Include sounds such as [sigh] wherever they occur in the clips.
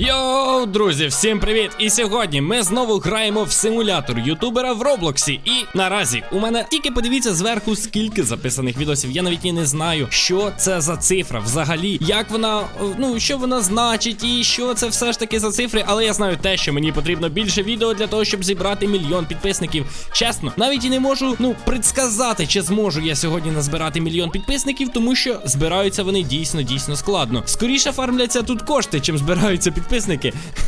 Йоу, друзі, всім привіт! І сьогодні ми знову граємо в симулятор ютубера в Роблоксі. І наразі у мене тільки подивіться зверху, скільки записаних відосів. Я навіть і не знаю, що це за цифра взагалі, як вона, ну що вона значить, і що це все ж таки за цифри. Але я знаю те, що мені потрібно більше відео для того, щоб зібрати мільйон підписників. Чесно, навіть і не можу ну предсказати, чи зможу я сьогодні назбирати мільйон підписників, тому що збираються вони дійсно дійсно складно. Скоріше фармляться тут кошти, чим збираються підписники.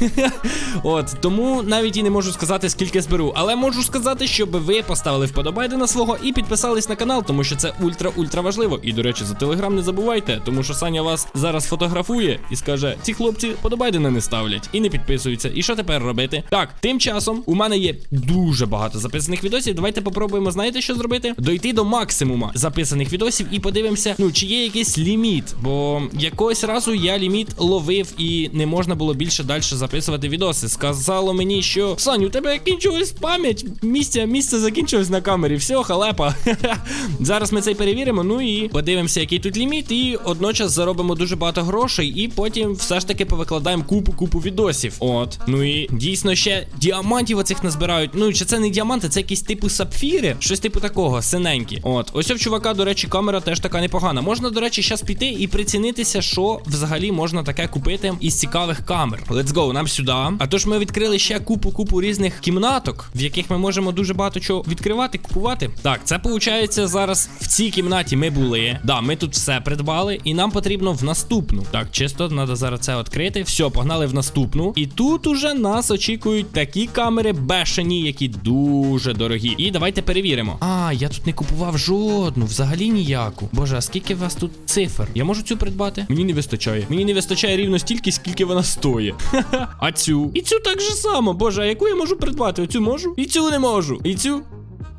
[laughs] От тому навіть і не можу сказати, скільки зберу. Але можу сказати, щоб ви поставили вподобайди на свого і підписались на канал, тому що це ультра-ультра важливо. І до речі, за телеграм не забувайте, тому що Саня вас зараз фотографує і скаже: ці хлопці подобайдена не ставлять і не підписуються. І що тепер робити? Так, тим часом у мене є дуже багато записаних відосів. Давайте попробуємо, знаєте, що зробити? Дойти до максимума записаних відосів і подивимося, ну чи є якийсь ліміт. Бо якогось разу я ліміт ловив і не можна було більше далі записувати відоси. Сказало мені, що Саню, у тебе кінчилась пам'ять. Місця, місце закінчилось на камері. Все, халепа. [laughs] Зараз ми це перевіримо. Ну і подивимося, який тут ліміт, і одночас заробимо дуже багато грошей, і потім все ж таки повикладаємо купу-купу відосів. От. Ну і дійсно ще діамантів оцих назбирають. Ну, чи це не діаманти, це якісь типу сапфіри, щось типу такого, синенькі. От, ось у чувака, до речі, камера теж така непогана. Можна, до речі, зараз піти і прицінитися, що взагалі можна таке купити із цікавих камер. Let's go, нам сюди. А то ж ми відкрили ще купу-купу різних кімнаток, в яких ми можемо дуже багато чого відкривати, купувати. Так, це виходить зараз в цій кімнаті ми були. Да, ми тут все придбали, і нам потрібно в наступну. Так, чисто треба зараз це відкрити. Все, погнали в наступну. І тут уже нас очікують такі камери бешені, які дуже дорогі. І давайте перевіримо. А, я тут не купував жодну, взагалі ніяку. Боже, а скільки у вас тут цифр? Я можу цю придбати? Мені не вистачає. Мені не вистачає рівно стільки, скільки вона стоїть. [laughs] А цю? І цю так же само. Боже, а яку я можу придбати? Оцю можу? І цю не можу. І цю.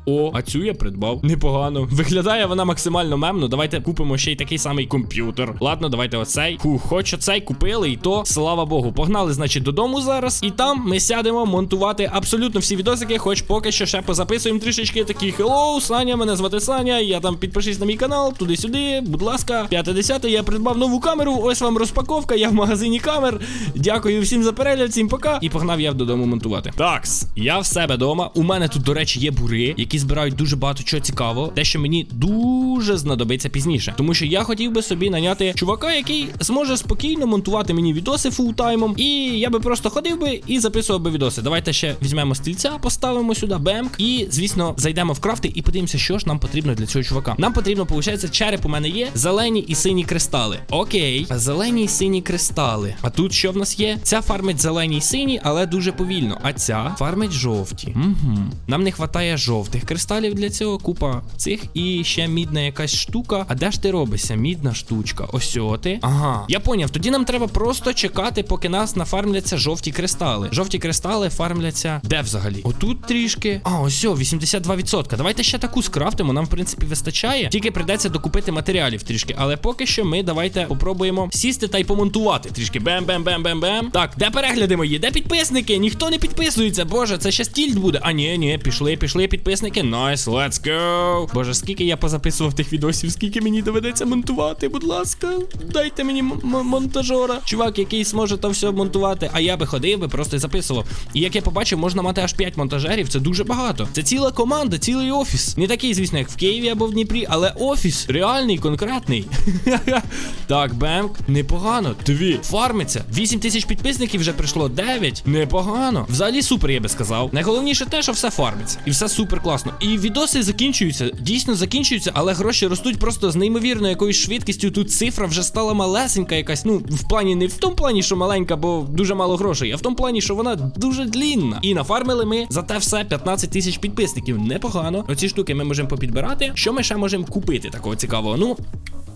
О, а цю я придбав. Непогано. Виглядає вона максимально мемно. Давайте купимо ще й такий самий комп'ютер. Ладно, давайте оцей. Фу, хоч оцей купили, і то слава Богу. Погнали, значить, додому зараз. І там ми сядемо монтувати абсолютно всі відосики, хоч поки що ще позаписуємо трішечки такі Хеллоу, Саня, мене звати Саня. Я там підпишись на мій канал, туди-сюди. Будь ласка, 50 я придбав нову камеру. Ось вам розпаковка. Я в магазині камер. Дякую всім за перегляд, всім пока. І погнав я додому монтувати. Такс, я в себе вдома. У мене тут, до речі, є бури, які збирають дуже багато чого цікавого. Те, що мені дуже знадобиться пізніше. Тому що я хотів би собі наняти чувака, який зможе спокійно монтувати мені відоси фултаймом. І я би просто ходив би і записував би відоси. Давайте ще візьмемо стільця, поставимо сюди бемк. І, звісно, зайдемо в крафти і подивимося, що ж нам потрібно для цього чувака. Нам потрібно, виходить, череп у мене є. Зелені і сині кристали. Окей, зелені і сині кристали. А тут що в нас є? Ця фармить зелені і сині, але дуже повільно. А ця фармить жовті. Угу. Нам не вистачає жовтих кристалів для цього. Купа цих і ще мідна якась штука. А де ж ти робишся? Мідна штучка. Ось ти. Ага. Я поняв. Тоді нам треба просто чекати, поки нас нафармляться жовті кристали. Жовті кристали фармляться. Де взагалі? Отут трішки. А, ось, 82%. Давайте ще таку скрафтимо. Нам, в принципі, вистачає. Тільки прийдеться докупити матеріалів трішки. Але поки що ми давайте попробуємо сісти та й помонтувати. Трішки бем-бем-бем-бем-бем. Так, де перегляди мої? Де підписники? Ніхто не підписується. Боже, це ще стільт буде. А ні, ні, пішли, пішли підписники. Найс, let's go. Боже, скільки я позаписував тих відосів, скільки мені доведеться монтувати, будь ласка, дайте мені м- м- Чувак, який зможе там все монтувати. А я би ходив би просто і записував. І як я побачив, можна мати аж 5 монтажерів. Це дуже багато. Це ціла команда, цілий офіс. Не такий, звісно, як в Києві або в Дніпрі, але офіс реальний, конкретний. [laughs] так, бемк, непогано. Дві. Фармиться. 8 тисяч підписників вже прийшло. 9. Непогано. Взагалі супер, я би сказав. Найголовніше те, що все фармиться. І все супер класно. І відоси закінчуються. Дійсно закінчуються, але гроші ростуть просто з неймовірною якоюсь швидкістю. Тут цифра вже стала малесенька якась. Ну, в плані не в тому плані, що маленька, бо дуже мало грошей, а в тому плані, що вона дуже длінна. І нафармили ми за те все 15 тисяч підписників. Непогано. Оці штуки ми можемо попідбирати. Що ми ще можемо купити такого цікавого? Ну.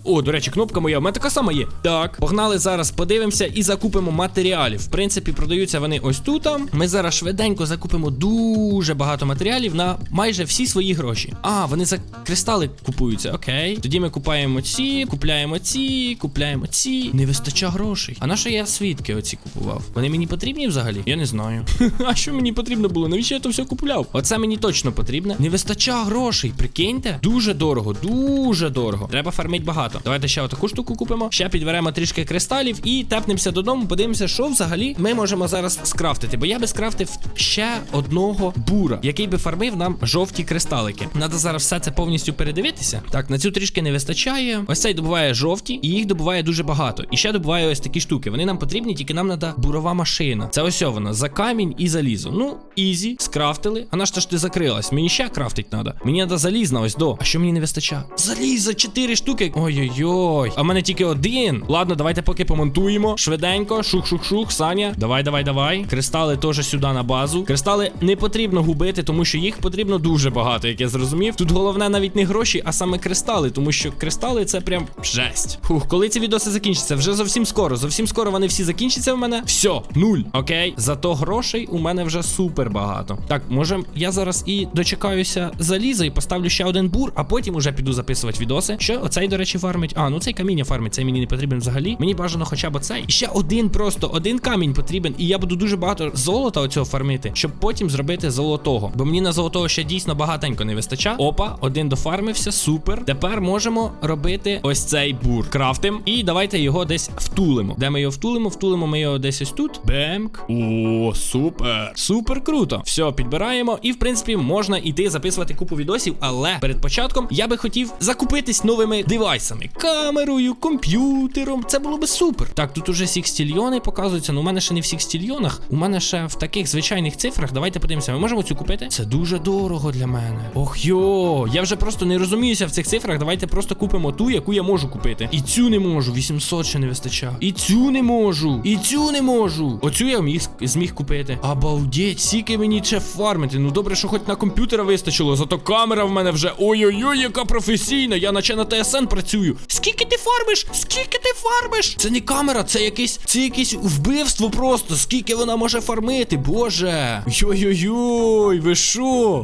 О, до речі, кнопка моя, у мене така сама є. Так, погнали зараз, подивимося і закупимо матеріалів. В принципі, продаються вони ось тут. Ми зараз швиденько закупимо дуже багато матеріалів на майже всі свої гроші. А, вони за кристали купуються. Окей. Тоді ми купаємо ці, купляємо ці, купляємо ці. Не вистачає грошей. А на що я свідки оці купував? Вони мені потрібні взагалі? Я не знаю. [laughs] А що мені потрібно було? Навіщо я то все купляв? Оце мені точно потрібно. Не вистачає грошей. Прикиньте? Дуже дорого, дуже дорого. Треба фармити багато. Багато. Давайте ще отаку штуку купимо. Ще підберемо трішки кристалів і тепнемося додому. Подивимося, що взагалі ми можемо зараз скрафтити. Бо я би скрафтив ще одного бура, який би фармив нам жовті кристалики. Надо зараз все це повністю передивитися. Так, на цю трішки не вистачає. Ось цей добуває жовті, і їх добуває дуже багато. І ще добуває ось такі штуки. Вони нам потрібні, тільки нам треба бурова машина. Це ось вона за камінь і залізо. Ну, ізі, скрафтили. А на що ж ти закрилась? Мені ще крафтить треба. Мені треба залізна ось до. А що мені не вистачає? Заліза, 4 штуки. Ой-ой-ой. А в мене тільки один. Ладно, давайте поки помонтуємо. Швиденько. Шух-шух-шух. Саня. Давай, давай, давай. Кристали теж сюди на базу. Кристали не потрібно губити, тому що їх потрібно дуже багато, як я зрозумів. Тут головне навіть не гроші, а саме кристали, тому що кристали це прям жесть. Фух, коли ці відоси закінчаться? Вже зовсім скоро. Зовсім скоро вони всі закінчаться в мене. Все, нуль. Окей. Зато грошей у мене вже супер багато. Так, може, я зараз і дочекаюся заліза і поставлю ще один бур, а потім уже піду записувати відоси. Що оцей, до речі, фармить. А, ну цей каміння фармить, цей мені не потрібен взагалі. Мені бажано хоча б оцей. І ще один просто, один камінь потрібен. І я буду дуже багато золота оцього фармити, щоб потім зробити золотого. Бо мені на золотого ще дійсно багатенько не вистачає. Опа, один дофармився, супер. Тепер можемо робити ось цей бур. Крафтим. І давайте його десь втулимо. Де ми його втулимо? Втулимо ми його десь ось тут. Бемк. О, супер. Супер круто. Все, підбираємо. І в принципі можна іти записувати купу відосів, але перед початком я би хотів закупитись новими девайсами: камерою, комп'ютером. Це було би супер. Так, тут уже сікстільйони показуються. Ну, у мене ще не в сікстільйонах. У мене ще в таких звичайних цифрах. Давайте подивимося. Ми можемо цю купити? Це дуже дорого для мене. Ох йо, я вже просто не розуміюся в цих цифрах. Давайте просто купимо ту, яку я можу купити. І цю не можу. 800 ще не вистачає. І цю не можу. І цю не можу. Оцю я міг зміг купити. Обалдеть, скільки мені ще фармити. Ну добре, що хоч на комп'ютера вистачило. Зато камера в мене вже. Ой-ой-ой, яка професійна. Я наче на ТСН працюю. Скільки ти фармиш? Скільки ти фармиш? Це не камера, це якесь, це якесь вбивство просто. Скільки вона може фармити, боже. Йой-йой-йой, ви?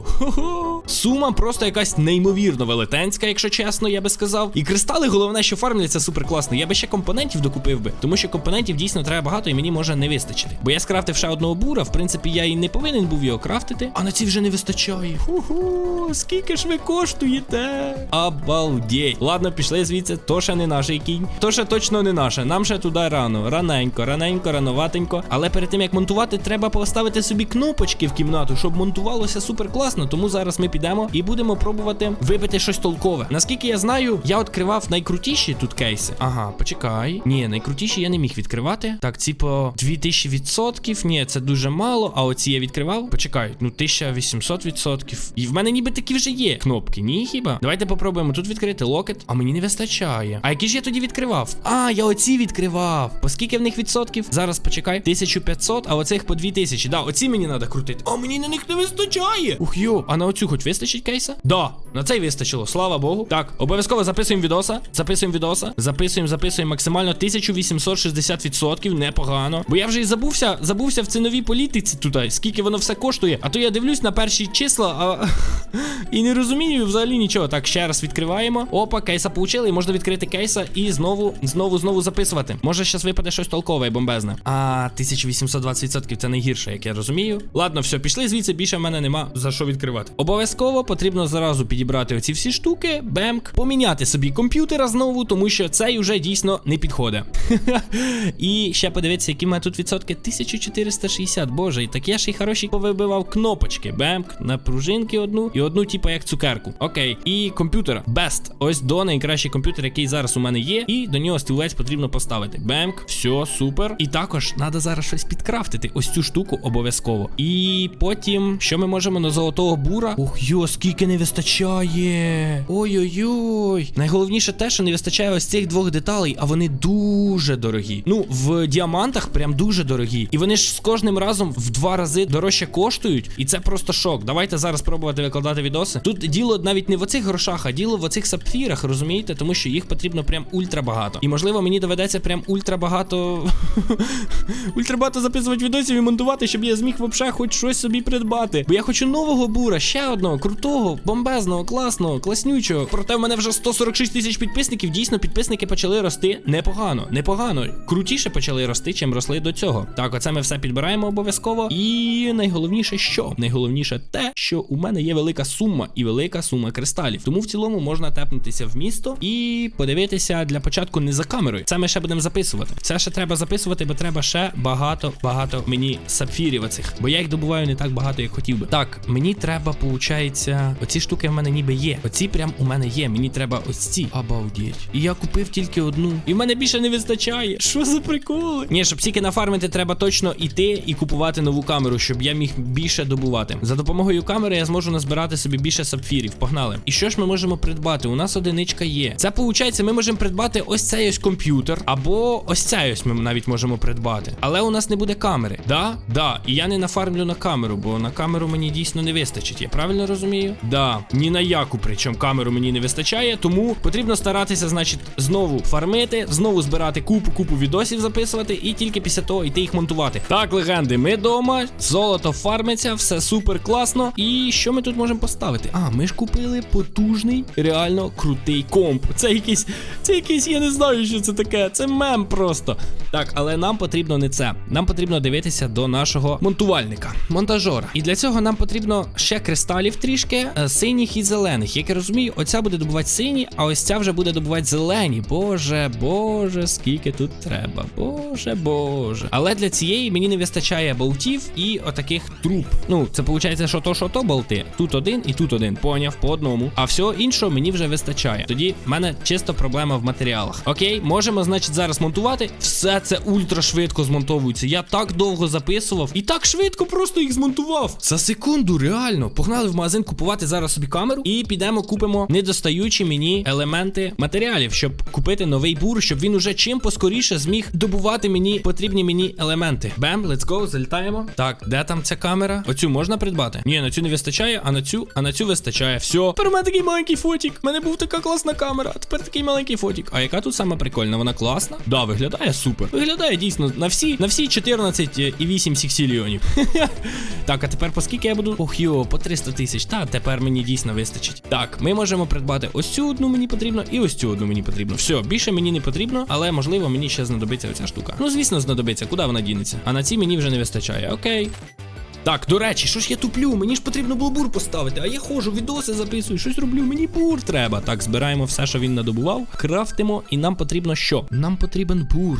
Хо-хо. Сума просто якась неймовірно велетенська, якщо чесно, я би сказав. І кристали, головне, що фармляться супер класно. Я би ще компонентів докупив би, тому що компонентів дійсно треба багато і мені може не вистачити. Бо я скрафтив ще одного бура, в принципі, я і не повинен був його крафтити, а на ці вже не вистачає. Ху-ху, скільки ж ви коштуєте? Обалдеть. Ладно, пішли звідси, то ще не наш кінь. То ще точно не наше. Нам ще туди рано. Раненько, раненько, рановатенько. Але перед тим як монтувати, треба поставити собі кнопочки в кімнату, щоб монтувалося супер класно. Тому зараз ми підемо і будемо пробувати вибити щось толкове. Наскільки я знаю, я відкривав найкрутіші тут кейси. Ага, почекай. Ні, найкрутіші я не міг відкривати. Так, ці по 2000%. Ні, це дуже мало. А оці я відкривав. Почекай, ну 1800%. І в мене ніби такі вже є кнопки. Ні, хіба? Давайте попробуємо тут відкрити локет. А мені не вистачає. А які ж я тоді відкривав? А, я оці відкривав. По скільки в них відсотків? Зараз почекай. 1500, а оцих по 2000. Да, оці мені треба крутити. А мені на них не вистачає. Ух йо, а на оцю хоч вистачить кейса? Да, на цей вистачило, слава Богу. Так, обов'язково записуємо відоса. Записуємо відоса. Записуємо, записуємо максимально 1860%. Непогано. Бо я вже і забувся, забувся в ціновій політиці туди, скільки воно все коштує. А то я дивлюсь на перші числа, а [laughs] і не розумію взагалі нічого. Так, ще раз відкриваємо. Опа, кейса получили. І можна відкрити кейса і знову, знову, знову записувати. Може, зараз випаде щось толкове і бомбезне. А, 1820% це найгірше, як я розумію. Ладно, все, пішли звідси, більше в мене нема за що відкривати. Обов'язково потрібно зразу підібрати оці всі штуки, бемк, поміняти собі комп'ютера знову, тому що цей уже дійсно не підходить. [laughs] І ще подивитися, які мене тут відсотки. 1460, боже, і так я ще й хороші повибивав кнопочки. Бемк, на пружинки одну і одну, типу, як цукерку. Окей. І комп'ютера. Best. Ось до найкращий комп'ютер, який зараз у мене є. І до нього стілець потрібно поставити. Бемк, все, супер. І також треба зараз щось підкрафтити. Ось цю штуку обов'язково. І потім, що ми можемо на золотого бура? Ох, йо, скільки не вистачає. Ой-ой-ой. Найголовніше те, що не вистачає ось цих двох деталей, а вони дуже дорогі. Ну, в діамантах прям дуже дорогі. І вони ж з кожним разом в два рази дорожче коштують. І це просто шок. Давайте зараз пробувати викладати відоси. Тут діло навіть не в оцих грошах, а діло в оцих сапфірах, розумієте? Тому що їх потрібно прям ультра багато. І можливо мені доведеться прям ультра багато. [laughs] ультра багато записувати відосів і монтувати, щоб я зміг вообще хоч щось собі придбати. Бо я хочу нового бура, ще одного, крутого, бомбезного, класного, класнючого. Проте в мене вже 146 тисяч підписників. Дійсно, підписники почали рости непогано. Непогано. Крутіше почали рости, чим росли до цього. Так, оце ми все підбираємо обов'язково. І найголовніше, що? Найголовніше те, що у мене є велика сума і велика сума кристалів. Тому в цілому можна тепнутися в місто і подивитися для початку не за камерою. Це ми ще будемо записувати. Це ще треба записувати, бо треба ще багато, багато мені сапфірів оцих. Бо я їх добуваю не так багато, як хотів би. Так, мені треба, получається, оці штуки в мене ніби є. Оці прям у мене є. Мені треба ось ці. Обалдеть. І я купив тільки одну. І в мене більше не вистачає. Що за приколи? Ні, щоб тільки нафармити, треба точно іти і купувати нову камеру, щоб я міг більше добувати. За допомогою камери я зможу назбирати собі більше сапфірів. Погнали. І що ж ми можемо придбати? У нас одиничка є. Це виходить, ми можемо придбати ось цей ось комп'ютер, або ось цей ось ми навіть можемо придбати. Але у нас не буде камери. Да? Да. І я не нафармлю на камеру, бо на камеру мені дійсно не вистачить. Я правильно розумію? Да. Ні на яку, причому камеру мені не вистачає, тому потрібно старатися, значить, знову фармити, знову збирати купу, купу відосів записувати, і тільки після того йти їх монтувати. Так, легенди, ми вдома, золото фармиться, все супер класно. І що ми тут можемо поставити? А, ми ж купили потужний, реально крутий комп. Це якийсь, це якийсь, я не знаю, що це таке. Це мем просто. Так, але нам потрібно не це. Нам потрібно дивитися до нашого монтувальника, монтажора. І для цього нам потрібно ще кристалів трішки, е, синіх і зелених. Як я розумію, оця буде добувати сині, а ось ця вже буде добувати зелені. Боже, боже, скільки тут треба. Боже, боже. Але для цієї мені не вистачає болтів і отаких труб. Ну, це виходить, що то, що то болти. Тут один і тут один. Поняв, по одному. А всього іншого мені вже вистачає. Тоді в мене чисто проблема в матеріалах. Окей, можемо, значить, зараз монтувати. Все це ультра швидко змонтовується. Я так довго записував і так швидко просто їх змонтував. За секунду, реально. Погнали в магазин купувати зараз собі камеру і підемо купимо недостаючі мені елементи матеріалів, щоб купити новий бур, щоб він уже чим поскоріше зміг добувати мені потрібні мені елементи. Бем, let's go, залітаємо. Так, де там ця камера? Оцю можна придбати? Ні, на цю не вистачає, а на цю, а на цю вистачає. Все. Тепер у мене такий маленький фотік. У мене був така класна камера. А Тепер такий маленький фотік. А яка тут сама прикольна? Вона класна? Да, виглядає супер. Виглядає дійсно на всі, на всі 14,8 сіксіліонів. [laughs] так, а тепер по скільки я буду? Ох йо, по 300 тисяч. Та тепер мені дійсно вистачить. Так, ми можемо придбати ось цю одну мені потрібно і ось цю одну мені потрібно. Все, більше мені не потрібно, але можливо мені ще знадобиться оця штука. Ну, звісно, знадобиться. Куди вона дінеться? А на цій мені вже не вистачає. Окей. Так, до речі, що ж я туплю? Мені ж потрібно було бур поставити, а я ходжу, відоси записую, щось роблю, мені бур треба. Так, збираємо все, що він надобував, крафтимо, і нам потрібно що? Нам потрібен бур.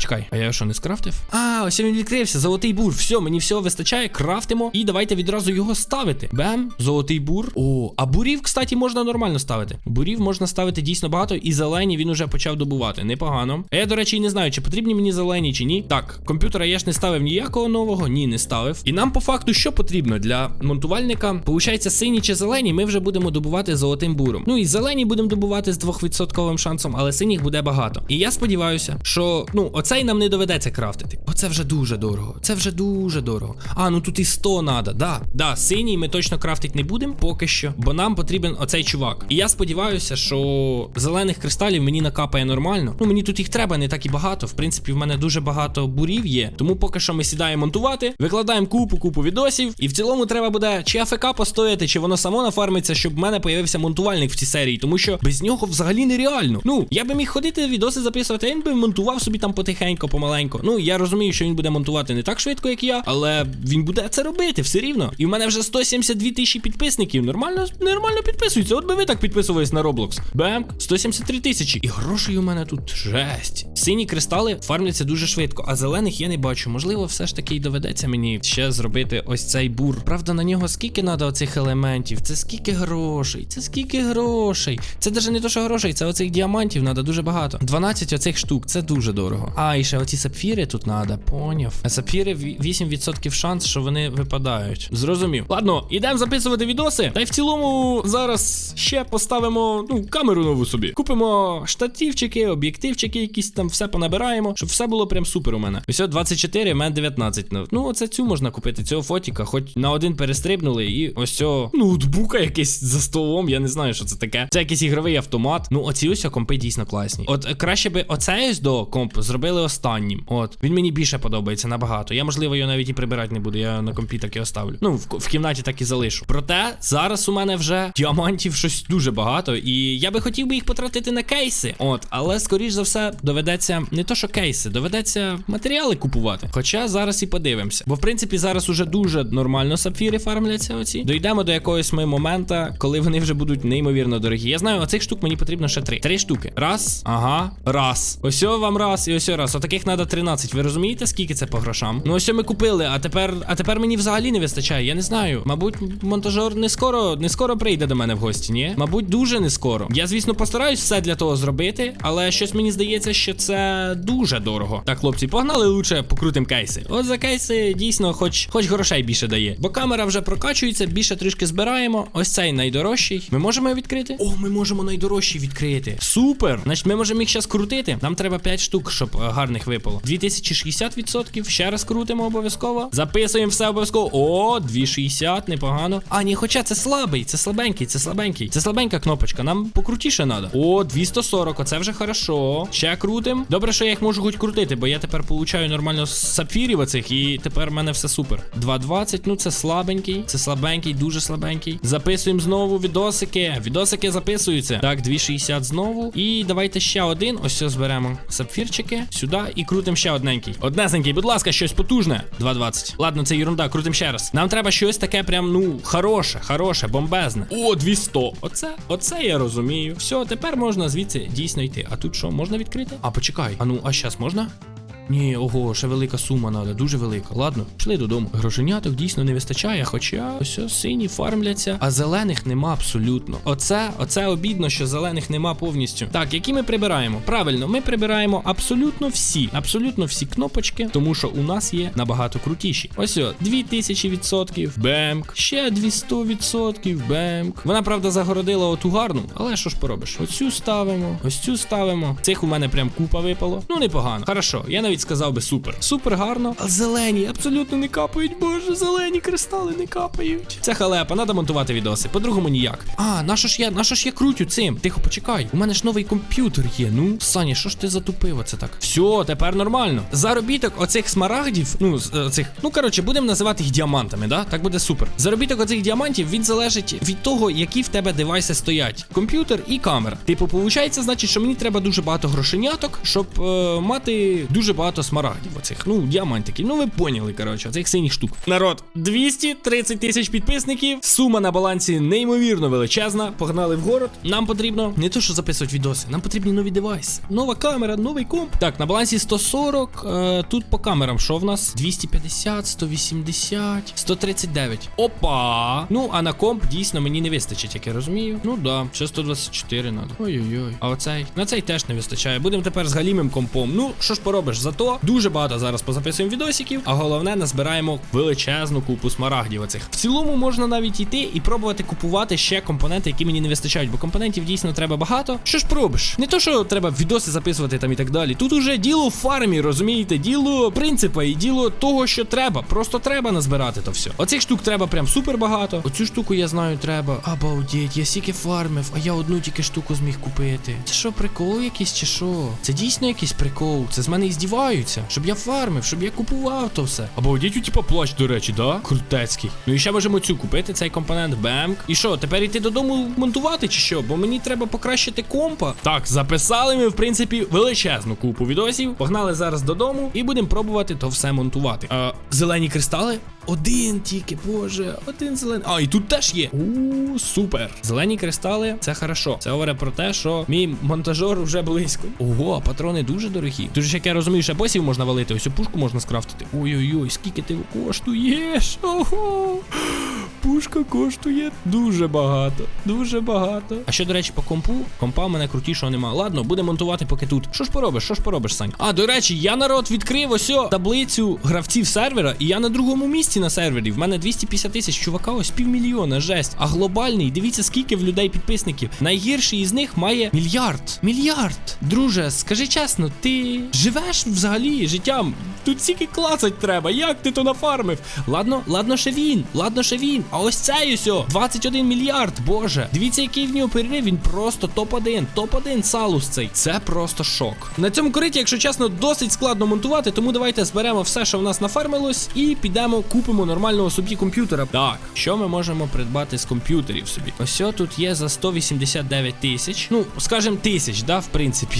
Почекай, а я що не скрафтив? А, ось він відкрився, золотий бур. Все, мені всього вистачає, крафтимо. І давайте відразу його ставити. Бем, золотий бур. О, а бурів, кстати, можна нормально ставити. Бурів можна ставити дійсно багато, і зелені він уже почав добувати. Непогано. А я, до речі, не знаю, чи потрібні мені зелені, чи ні. Так, комп'ютера я ж не ставив ніякого нового, ні, не ставив. І нам по факту що потрібно для монтувальника? Получається, сині чи зелені, ми вже будемо добувати золотим буром. Ну і зелені будемо добувати з 2% шансом, але синіх буде багато. І я сподіваюся, що ну оцей нам не доведеться крафтити. Бо це вже дуже дорого. Це вже дуже дорого. А, ну тут і 100 надо. Да, да, синій ми точно крафтити не будемо поки що, бо нам потрібен оцей чувак. І я сподіваюся, що зелених кристалів мені накапає нормально. Ну мені тут їх треба не так і багато. В принципі, в мене дуже багато бурів є. Тому поки що ми сідаємо монтувати, викладаємо купу, купу відосів. І в цілому треба буде чи АФК постояти, чи воно само нафармиться, щоб в мене появився монтувальник в цій серії, тому що без нього взагалі нереально. Ну, я би міг ходити, відоси записувати, він би монтував собі там потихенько, помаленько. Ну, я розумію, що він буде монтувати не так швидко, як я, але він буде це робити все рівно. І в мене вже 172 тисячі підписників. Нормально, нормально підписуються. От би ви так підписувались на Roblox. Бем, 173 тисячі. І грошей у мене тут жесть. Сині кристали фармляться дуже швидко, а зелених я не бачу. Можливо, все ж таки й доведеться мені ще зробити ось цей бур. Правда, на нього скільки треба оцих елементів? Це скільки грошей? Це скільки грошей? Це навіть не то, що грошей, це оцих діамантів треба дуже багато. 12 оцих штук, це дуже дорого. А, і ще оці сапфіри тут треба, поняв. А сапфіри 8% шанс, що вони випадають. Зрозумів. Ладно, ідемо записувати відоси. Та й в цілому зараз ще поставимо ну, камеру нову собі. Купимо штативчики, об'єктивчики, якісь там все понабираємо, щоб все було прям супер у мене. Ось 24, в мене 19. Ну, Ну, оце цю можна купити, цього фотіка, хоч на один перестрибнули, і ось цього ноутбука якийсь за столом. Я не знаю, що це таке. Це якийсь ігровий автомат. Ну, оці ось компи дійсно класні. От е, краще би оцей до комп зробили зробили останнім. От він мені більше подобається набагато. Я можливо його навіть і прибирати не буду. Я на компі так і оставлю. Ну в, в кімнаті так і залишу. Проте зараз у мене вже діамантів щось дуже багато, і я би хотів би їх потратити на кейси. От, але скоріш за все доведеться не то, що кейси, доведеться матеріали купувати. Хоча зараз і подивимося. Бо в принципі зараз уже дуже нормально сапфіри фармляться. Оці дійдемо до якогось ми момента, коли вони вже будуть неймовірно дорогі. Я знаю, оцих штук мені потрібно ще три. Три штуки. Раз, ага, раз. Ось вам раз і ось раз. Отаких треба 13. Ви розумієте, скільки це по грошам? Ну ось ми купили, а тепер, а тепер мені взагалі не вистачає. Я не знаю. Мабуть, монтажер не скоро, не скоро прийде до мене в гості, ні? Мабуть, дуже не скоро. Я, звісно, постараюсь все для того зробити, але щось мені здається, що це дуже дорого. Так, хлопці, погнали лучше покрутим кейси. От за кейси дійсно, хоч хоч грошей більше дає. Бо камера вже прокачується, більше трішки збираємо. Ось цей найдорожчий. Ми можемо його відкрити? О, ми можемо найдорожчий відкрити. Супер! Значить, ми можемо їх зараз крутити. Нам треба 5 штук, щоб е, гарних випало. 2060%. Ще раз крутимо обов'язково. Записуємо все обов'язково. О, 260, непогано. А, ні, хоча це слабий, це слабенький, це слабенький. Це слабенька кнопочка. Нам покрутіше треба. О, 240, оце вже хорошо. Ще крутим. Добре, що я їх можу хоч крутити, бо я тепер получаю нормально сапфірів оцих, і тепер в мене все супер. 220, ну це слабенький, це слабенький, дуже слабенький. Записуємо знову відосики. Відосики записуються. Так, 260 знову. І давайте ще один. Ось все зберемо сапфірчики сюди і крутим ще одненький. Однесенький, будь ласка, щось потужне. 220. Ладно, це ерунда, крутим ще раз. Нам треба щось таке, прям, ну, хороше, хороше, бомбезне. О, 200. Оце, оце я розумію. Все, тепер можна звідси дійсно йти. А тут що, можна відкрити? А почекай. А ну, а зараз можна? Ні, ого, ще велика сума надо, дуже велика. Ладно, пішли додому. Грошеняток дійсно не вистачає, хоча ось сині фармляться, а зелених нема абсолютно. Оце, оце обідно, що зелених нема повністю. Так, які ми прибираємо? Правильно, ми прибираємо абсолютно всі, абсолютно всі кнопочки, тому що у нас є набагато крутіші. Ось о, 2000%, бемк, ще 200%, бемк. Вона, правда, загородила оту гарну, але що ж поробиш? Оцю ставимо, ось цю ставимо. Цих у мене прям купа випало. Ну, непогано. Хорошо, я навіть сказав би супер. Супер гарно. А зелені абсолютно не капають. Боже, зелені кристали не капають. Це халепа, треба монтувати відоси. По-другому ніяк. А, на що ж я, на що ж я крутю цим? Тихо, почекай. У мене ж новий комп'ютер є. Ну, Саня, що ж ти затупив оце так? Все, тепер нормально. Заробіток оцих смарагдів, ну, з- оцих, ну коротше, будемо називати їх діамантами, да? Так буде супер. Заробіток оцих діамантів він залежить від того, які в тебе девайси стоять. Комп'ютер і камера. Типу, виходить, значить, що мені треба дуже багато грошеняток, щоб е, мати дуже багато смарагдів. Оцих, ну, діамантиків. Ну, ви поняли, коротше, оцих синіх штук. Народ, 230 тисяч підписників. Сума на балансі неймовірно величезна. Погнали в город. Нам потрібно не то, що записувати відоси, нам потрібні нові девайси. Нова камера, новий комп. Так, на балансі 140. Е, тут по камерам, що в нас? 250, 180, 139. Опа! Ну, а на комп дійсно мені не вистачить, як я розумію. Ну да, ще 124 надо. Ой-ой-ой. А оцей? На цей теж не вистачає. Будемо тепер з галімим компом. Ну, що ж поробиш? Зато дуже багато зараз позаписуємо відосиків, а головне назбираємо величезну купу смарагдів оцих. В цілому можна навіть йти і пробувати купувати ще компоненти, які мені не вистачають, бо компонентів дійсно треба багато. Що ж пробиш? Не то, що треба відоси записувати там і так далі. Тут уже діло в фармі, розумієте? Діло принципа і діло того, що треба. Просто треба назбирати то все. Оцих штук треба прям супер багато. Оцю штуку я знаю, треба. Обалдеть, я стільки фармив, а я одну тільки штуку зміг купити. Це що, прикол якийсь чи що? Це дійсно якийсь прикол. Це з мене і здіваються. Щоб я фармив, щоб я купував то все. Або у типа плащ, до речі, да? Крутецький. Ну і ще можемо цю купити, цей компонент Бемк. І що, тепер йти додому монтувати чи що? Бо мені треба покращити компа. Так, записали ми, в принципі, величезну купу відосів. Погнали зараз додому і будемо пробувати то все монтувати. А, зелені кристали? Один тільки, боже, один зелений. А, і тут теж є. У, супер. Зелені кристали, це хорошо. Це говорить про те, що мій монтажор вже близько. Ого, патрони дуже дорогі. Дуже як я розумію, ще босів можна валити. Ось цю пушку можна скрафтити. Ой-ой-ой, скільки ти коштуєш? Ого. Пушка коштує дуже багато. Дуже багато. А що, до речі, по компу? Компа в мене крутішого нема. Ладно, буде монтувати поки тут. Що ж поробиш? Що ж поробиш, Сань? А, до речі, я народ відкрив ось таблицю гравців сервера, і я на другому місці на сервері. В мене 250 тисяч чувака, ось півмільйона, жесть. А глобальний, дивіться, скільки в людей підписників. Найгірший із них має мільярд. Мільярд. Друже, скажи чесно, ти живеш взагалі життям? Тут тільки клацать треба. Як ти то нафармив? Ладно, ладно, ще він. Ладно, ще він. А ось цей усьо 21 мільярд. Боже, дивіться, який в нього перерив. Він просто топ-1. Топ-1 салус цей. Це просто шок. На цьому кориті, якщо чесно, досить складно монтувати, тому давайте зберемо все, що в нас нафармилось, і підемо купимо нормального собі комп'ютера. Так, що ми можемо придбати з комп'ютерів собі? Ось тут є за 189 тисяч. Ну, скажем, тисяч, да, в принципі.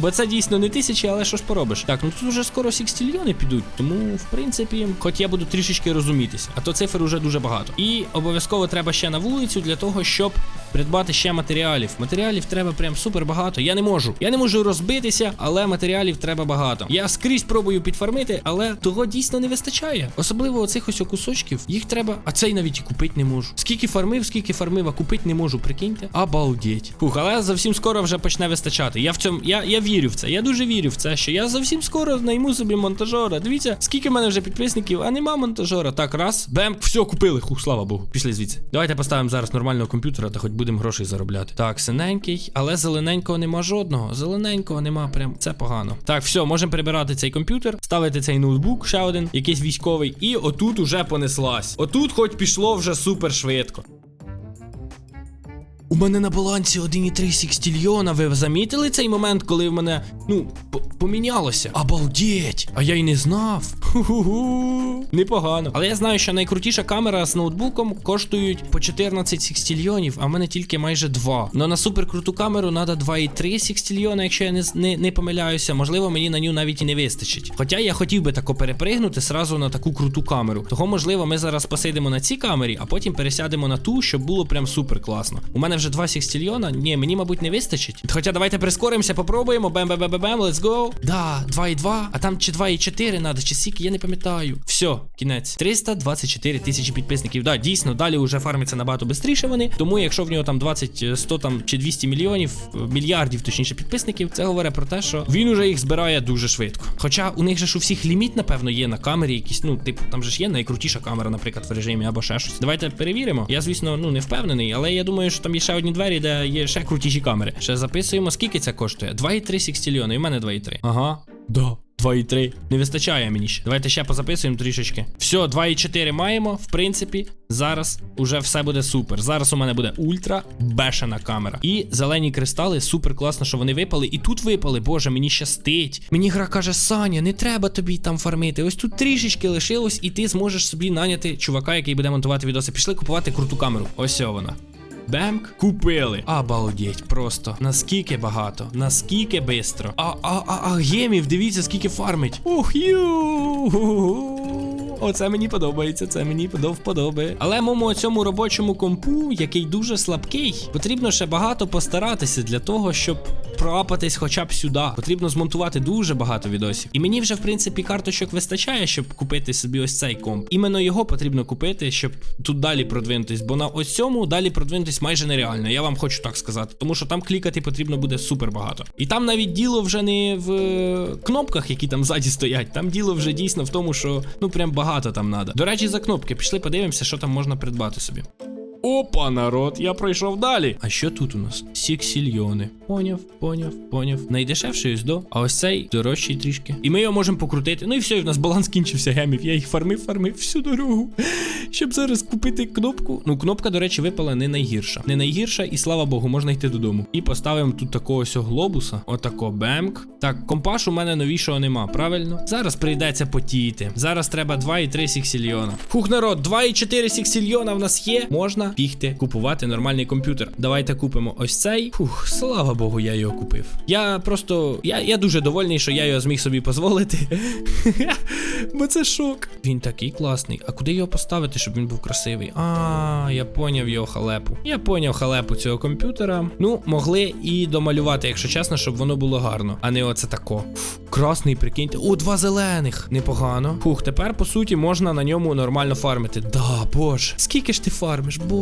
Бо це дійсно не тисячі, але що ж поробиш? Так, ну тут вже скоро сікстільйони підуть, тому в принципі, хоч я буду трішечки розумітися, а то цифр уже дуже багато. І обов'язково треба ще на вулицю для того, щоб придбати ще матеріалів. Матеріалів треба прям супер багато. Я не можу. Я не можу розбитися, але матеріалів треба багато. Я скрізь пробую підфармити, але того дійсно не вистачає. Особливо оцих ось кусочків. Їх треба. А цей навіть і купити не можу. Скільки фармив, скільки фармив, а купити не можу. Прикиньте. Обалдеть. Фух, але зовсім скоро вже почне вистачати. Я в цьому. Я, я вірю в це. Я дуже вірю в це, що я зовсім скоро найму собі монтажера. Дивіться, скільки в мене вже підписників, а нема монтажера. Так, раз. Бем, все, купили. Хух, слава Богу. Пішли звідси. Давайте поставимо зараз нормального комп'ютера та хоч будемо грошей заробляти. Так, синенький, але зелененького нема жодного. Зелененького нема, прям це погано. Так, все, можемо прибирати цей комп'ютер, ставити цей ноутбук, ще один, якийсь військовий, і отут уже понеслась. Отут хоч пішло вже супер швидко. У мене на балансі 1,3 секстільйона. Ви замітили цей момент, коли в мене, ну, помінялося? Обалдеть! А я й не знав. Ху-ху-ху. Непогано. Але я знаю, що найкрутіша камера з ноутбуком коштують по 14 секстільйонів, а в мене тільки майже 2. Но на суперкруту камеру треба 2,3 секстільйона, якщо я не, не, не помиляюся. Можливо, мені на ню навіть і не вистачить. Хоча я хотів би тако перепригнути сразу на таку круту камеру. Того, можливо, ми зараз посидимо на цій камері, а потім пересядемо на ту, щоб було прям супер класно. У мене вже 2 секстільйона. Ні, мені, мабуть, не вистачить. Хоча давайте прискоримося, попробуємо. бем бем бем бем бем let's go. Да, 2,2, а там чи 2,4 надо, чи скільки, я не пам'ятаю. Все, кінець. 324 тисячі підписників. Да, дійсно, далі вже фармиться набагато швидше вони. Тому, якщо в нього там 20, е, 100 там чи 200 мільйонів, е, мільярдів, точніше, підписників, це говорить про те, що він уже їх збирає дуже швидко. Хоча у них же ж у всіх ліміт, напевно, є на камері, якісь, ну, типу, там же ж є найкрутіша камера, наприклад, в режимі або ще щось. Давайте перевіримо. Я, звісно, ну не впевнений, але я думаю, що там є ще одні двері, де є ще крутіші камери. Ще записуємо, скільки це коштує? 2,3 секстільйони, і в мене 2,3. Ага. Да. 2,3. Не вистачає мені ще. Давайте ще позаписуємо трішечки. Все, 2,4 маємо. В принципі, зараз уже все буде супер. Зараз у мене буде ультра бешена камера. І зелені кристали, супер класно, що вони випали. І тут випали. Боже, мені щастить. Мені гра каже: Саня, не треба тобі там фармити. Ось тут трішечки лишилось, і ти зможеш собі наняти чувака, який буде монтувати відоси. Пішли купувати круту камеру. Ось вона. Бемк купили. Обалдеть, просто наскільки багато, наскільки бистро. А, а, а, а гемів, дивіться, скільки фармить. Ух, ю. Оце мені подобається, це мені подов вподобає. Але моєму цьому робочому компу, який дуже слабкий, потрібно ще багато постаратися для того, щоб проапатись хоча б сюди. Потрібно змонтувати дуже багато відосів. І мені вже, в принципі, карточок вистачає, щоб купити собі ось цей комп. Іменно його потрібно купити, щоб тут далі продвинутись. Бо на ось цьому далі продвинутись майже нереально. Я вам хочу так сказати. Тому що там клікати потрібно буде супер багато. І там навіть діло вже не в е, кнопках, які там ззаді стоять. Там діло вже дійсно в тому, що ну прям багато там надо. До речі, за кнопки. Пішли подивимося, що там можна придбати собі. Опа, народ, я пройшов далі. А що тут у нас? Сіксільйони. Поняв, поняв, поняв. Найдешевший ось до. А ось цей дорожчий трішки. І ми його можемо покрутити. Ну і все, і в нас баланс кінчився гемів. Я їх фармив, фармив всю дорогу. [laughs] Щоб зараз купити кнопку. Ну, кнопка, до речі, випала не найгірша. Не найгірша, і слава Богу, можна йти додому. І поставимо тут такого ось глобуса. Отако бемк. Так, компаш у мене новішого нема, правильно? Зараз прийдеться потіти. Зараз треба 2,3 сіксільйона. Фух, народ, 2,4 сіксільйона в нас є. Можна бігти купувати нормальний комп'ютер. Давайте купимо ось цей. Фух, слава Богу, я його купив. Я просто. Я, я дуже довольний, що я його зміг собі дозволити. [laughs] Бо це шок. Він такий класний. А куди його поставити, щоб він був красивий? А, я поняв його халепу. Я поняв халепу цього комп'ютера. Ну, могли і домалювати, якщо чесно, щоб воно було гарно, а не оце тако. Красний, прикиньте. О, два зелених. Непогано. Фух, тепер, по суті, можна на ньому нормально фармити. Да, боже. Скільки ж ти фармиш? Боже,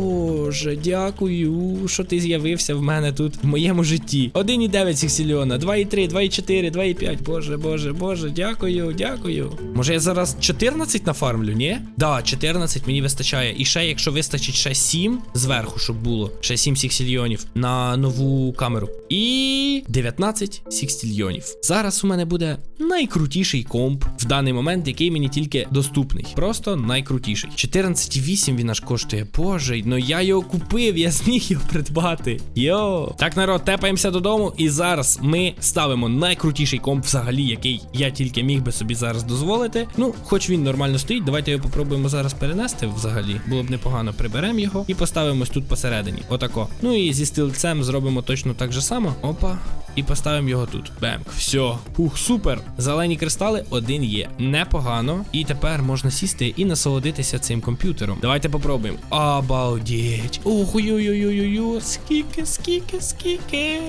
дякую, що ти з'явився в мене тут в моєму житті. 1,9 сексільйона, 2,3, 2,4, 2,5. Боже, боже, боже, дякую, дякую. Може я зараз 14 нафармлю, ні? Да, 14 мені вистачає. І ще, якщо вистачить ще 7 зверху, щоб було, ще 7 сексільйонів на нову камеру. І 19 сексільйонів. Зараз у мене буде найкрутіший комп в даний момент, який мені тільки доступний. Просто найкрутіший. 14,8 він аж коштує. Боже, ну я його купив, я зміг його придбати. Йо. Так, народ, тепаємося додому, і зараз ми ставимо найкрутіший комп взагалі, який я тільки міг би собі зараз дозволити. Ну, хоч він нормально стоїть, давайте його попробуємо зараз перенести взагалі. Було б непогано, приберемо його і поставимось тут посередині. Отако. Ну і зі стілцем зробимо точно так же само. Опа. І поставимо його тут. Бемк. Все. Ух, супер. Зелені кристали один є. Непогано. І тепер можна сісти і насолодитися цим комп'ютером. Давайте попробуємо. Обалдеть. Ох, ой-ой-ой-ой-ой. Скільки, скільки, скільки.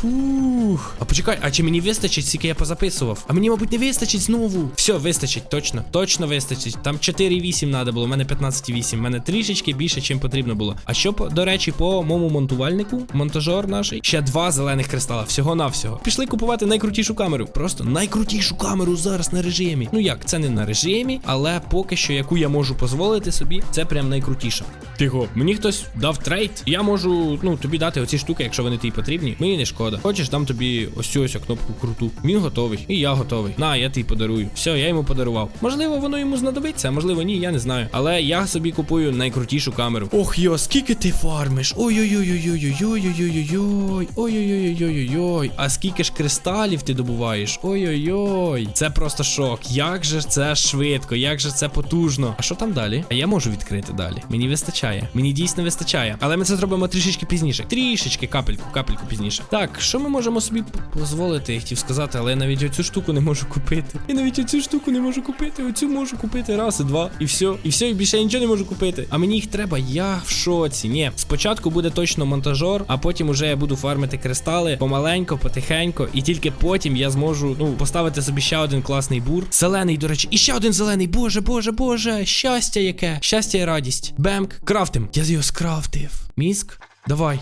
Фух. А почекай, а чи мені вистачить, скільки я позаписував? А мені, мабуть, не вистачить знову. Все, вистачить, точно. Точно вистачить. Там 4,8 треба було, у мене 15,8. У мене трішечки більше, чим потрібно було. А що, до речі, по моєму монтувальнику, монтажер наш, ще два зелених кристала, всього-навсього. Пішли купувати найкрутішу камеру. Просто найкрутішу камеру зараз на режимі. Ну як, це не на режимі, але поки що, яку я можу дозволити собі, це прям найкрутіша. Тихо, мені хтось дав трейд. Я можу ну тобі дати оці штуки, якщо вони тобі потрібні. Мені не шкода. Хочеш, дам тобі ось ось кнопку круту. Він готовий, і я готовий. На, я тобі подарую. Все, я йому подарував. Можливо, воно йому знадобиться, а можливо, ні, я не знаю. Але я собі купую найкрутішу камеру. Ох, йо, скільки ти фармиш? Ой-ой-ой-ой-ой-ой-ой-ой-ой. Ой-ой-ой-ой-ой-ой. А скільки ж кристалів ти добуваєш? Ой-ой-ой. Це просто шок. Як же це швидко, як же це потужно. А що там далі? А я можу відкрити далі. Мені вистачає. Мені дійсно вистачає. Але ми це зробимо трішечки пізніше. Трішечки, капельку, капельку пізніше. Так, що ми можемо собі дозволити, я хотів сказати, але я навіть оцю штуку не можу купити. І навіть оцю штуку не можу купити. Оцю можу купити раз і два. І все. І все, і більше я нічого не можу купити. А мені їх треба, я в шоці. Ні, спочатку буде точно монтажер, а потім уже я буду фармити кристали помаленько, потихенько, і тільки потім я зможу ну поставити собі ще один класний бур. Зелений, до речі, і ще один зелений. Боже, боже, боже, щастя яке. Щастя і радість. Бемк, крафтим. Я його скрафтив. Міск, давай.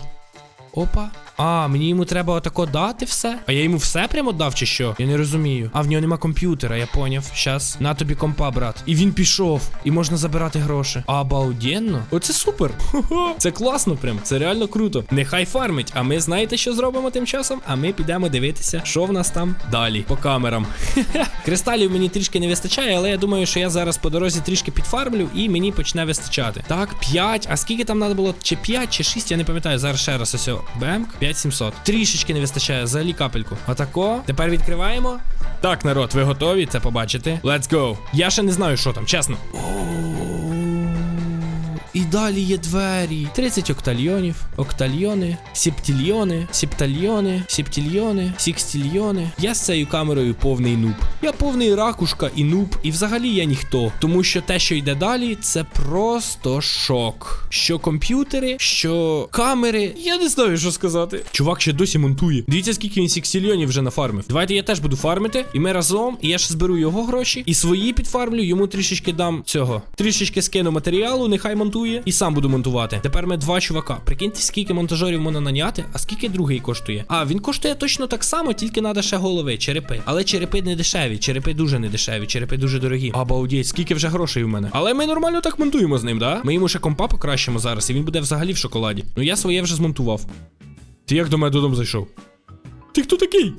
Опа. А, мені йому треба отако дати все? А я йому все прямо дав чи що? Я не розумію. А в нього нема комп'ютера, я поняв. Щас. На тобі компа, брат. І він пішов. І можна забирати гроші. Обалденно. Оце супер. Це класно прям. Це реально круто. Нехай фармить. А ми знаєте, що зробимо тим часом? А ми підемо дивитися, що в нас там далі по камерам. Кристалів мені трішки не вистачає, але я думаю, що я зараз по дорозі трішки підфармлю і мені почне вистачати. Так, 5. А скільки там треба було? Чи 5, чи 6, я не пам'ятаю. Зараз ще раз ось. Бемк, 5700. Трішечки не вистачає, взагалі капельку. Отако. Тепер відкриваємо. Так, народ, ви готові це побачити? Let's go. Я ще не знаю, що там, чесно. І далі є двері. 30 октальйонів, октальйони, септільйони, септальйони, септільйони, сікстільйони. Я з цією камерою повний нуб. Я повний ракушка і нуб, і взагалі я ніхто. Тому що те, що йде далі, це просто шок. Що комп'ютери, що камери. Я не знаю, що сказати. Чувак ще досі монтує. Дивіться, скільки він сікстільйонів вже нафармив. Давайте я теж буду фармити, і ми разом, і я ще зберу його гроші, і свої підфармлю, йому трішечки дам цього. Трішечки скину матеріалу, нехай монтує, і сам буду монтувати. Тепер ми два чувака. Прикиньте, скільки монтажерів можна наняти, а скільки другий коштує. А він коштує точно так само, тільки треба ще голови, черепи. Але черепи не дешеві, черепи дуже не дешеві, черепи дуже дорогі. Обалдеть, скільки вже грошей у мене. Але ми нормально так монтуємо з ним, да? Ми йому ще компа покращимо зараз, і він буде взагалі в шоколаді. Ну я своє вже змонтував. Ти як до мене додому зайшов? Ти хто такий?